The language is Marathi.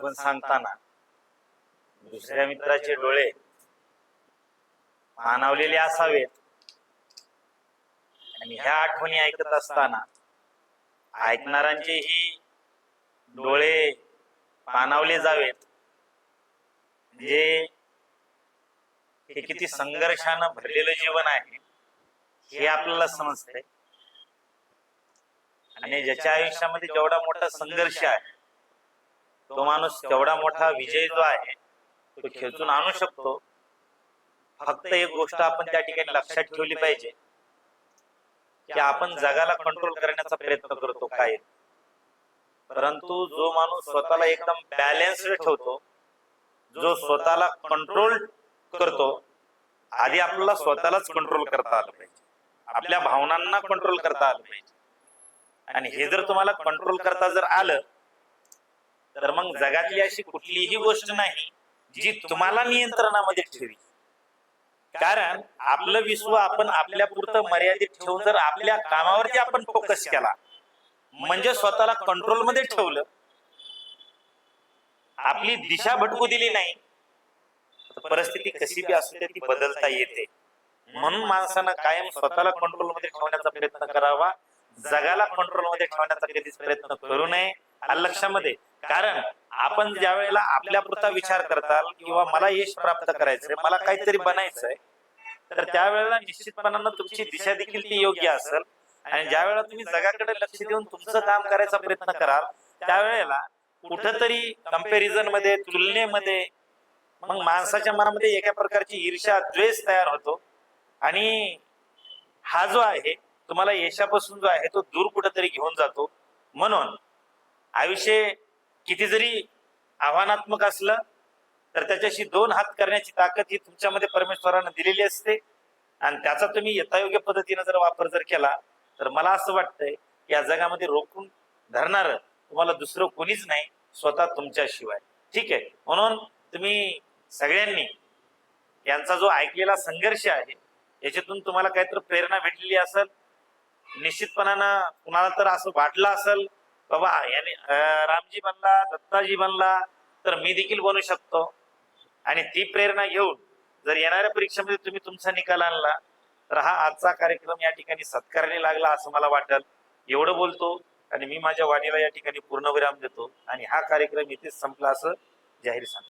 आठवण सांगताना दुसऱ्या मित्राचे डोळे मानवलेले असावेत. आणि ह्या आठवणी ऐकत असताना ऐकणाऱ्यांचेही डोळे पानावले जावेत. म्हणजे हे किती संघर्षानं भरलेलं जीवन आहे हे आपल्याला समजतंय. आणि ज्याच्या आयुष्यामध्ये जेवढा मोठा संघर्ष आहे तो माणूस तेवढा मोठा विजय जो आहे तो खेचून आणू शकतो. फक्त एक गोष्ट आपण त्या ठिकाणी लक्षात ठेवली पाहिजे की आपण जगाला कंट्रोल करण्याचा प्रयत्न करतो काय. परंतु जो माणूस स्वतःला एकदम बॅलन्स्ड ठेवतो जो स्वतःला कंट्रोल करतो आधी आपल्याला स्वतःलाच कंट्रोल करता आलं पाहिजे. आपल्या भावनांना कंट्रोल करता आलं पाहिजे. आणि हे जर तुम्हाला कंट्रोल करता जर आलं तर मग जगातली अशी कुठलीही गोष्ट नाही जी तुम्हाला नियंत्रणामध्ये ठेवी. कारण आपलं विश्व आपण आपल्या पुरतं मर्यादित ठेवून जर आपल्या कामावरती आपण फोकस केला म्हणजे स्वतःला कंट्रोलमध्ये ठेवलं आपली दिशा भटकू दिली नाही परिस्थिती कशी बी असू दे ती बदलता येते. म्हणून माणसानं कायम स्वतःला कंट्रोलमध्ये ठेवण्याचा प्रयत्न करावा. जगाला कंट्रोलमध्ये ठेवण्याचा कधीच प्रयत्न करू नये. लक्षामध्ये कारण आपण ज्या वेळेला आपल्या पुरता विचार करताल किंवा मला यश प्राप्त करायचंय मला काहीतरी बनायचंय तर त्यावेळेला निश्चितपणानं तुमची दिशा देखील ती योग्य असेल. आणि ज्या वेळेला तुम्ही जगाकडे लक्ष देऊन तुमचं काम करायचा प्रयत्न कराल त्यावेळेला कुठंतरी कंपॅरिझनमध्ये तुलनेमध्ये मग माणसाच्या मनामध्ये एका प्रकारची ईर्ष्या द्वेष तयार होतो. आणि हा जो आहे तुम्हाला यशापासून जो आहे तो दूर कुठेतरी घेऊन जातो. म्हणून आयुष्य किती जरी आव्हानात्मक असलं तर त्याच्याशी दोन हात करण्याची ताकद ही तुमच्यामध्ये परमेश्वरानं दिलेली असते. आणि त्याचा तुम्ही यथायोग्य पद्धतीने जर वापर जर केला तर मला असं वाटतंय या जगामध्ये रोखून धरणार तुम्हाला दुसरं कोणीच नाही स्वतः तुमच्याशिवाय. ठीक आहे. म्हणून तुम्ही सगळ्यांनी यांचा जो ऐकलेला संघर्ष आहे याच्यातून तुम्हाला काहीतरी प्रेरणा भेटलेली असेल निश्चितपणानं कुणाला तर असं वाटलं असेल बाबा याने रामजी बनला दत्ताजी बनला तर मी देखील बनू शकतो. आणि ती प्रेरणा घेऊन जर येणाऱ्या परीक्षेमध्ये तुम्ही तुमचा निकाल आणला तर हा आजचा कार्यक्रम या ठिकाणी सत्कारणी लागला असं मला वाटल. एवढं बोलतो आणि मी माझ्या वाणीला या ठिकाणी पूर्ण विराम देतो. आणि हा कार्यक्रम इथेच संपला असं जाहीर सांगतो.